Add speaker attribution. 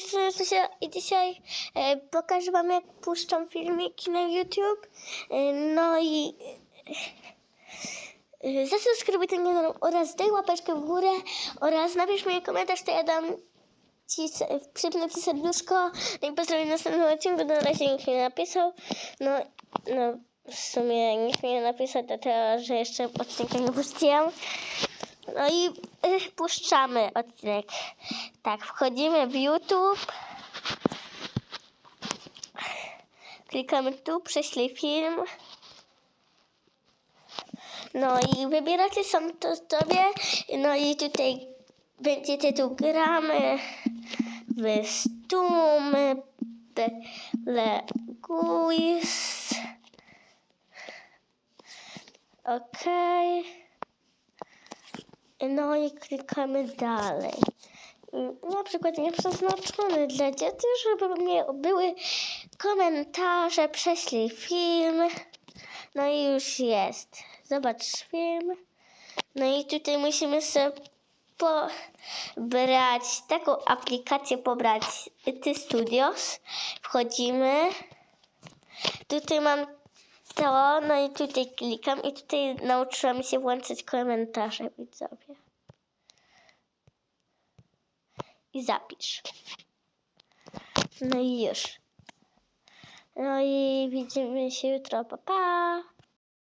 Speaker 1: strony Zosia i dzisiaj e, pokażę wam jak puszczam filmiki na YouTube. E, no i e, zasubskrybuj ten kanał oraz daj łapeczkę w górę oraz napisz mi komentarz, to ja dam ci, przypnę ci serduszko. No i pozdrowię w następnym odcinku, na razie nikt nie napisał. No, no w sumie nikt mi nie napisał, dlatego że jeszcze odcinka nie puściłam. No i y, puszczamy odcinek. Tak, wchodzimy w YouTube. Klikamy tu, prześlij film. No i wybieracie sam to sobie. No i tutaj będzie tytuł gramy w stumy Leguis. Okej. No i klikamy dalej. Na przykład nieprzeznaczony dla dzieci, żeby mnie były komentarze, prześlij film. No i już jest. Zobacz film. No i tutaj musimy sobie pobrać taką aplikację, pobrać Ty Studios. Wchodzimy. Tutaj mam to, no i tutaj klikam i tutaj nauczyłam się włączyć komentarze widzowie. I zapisz. No i już. No i widzimy się jutro. Pa, pa.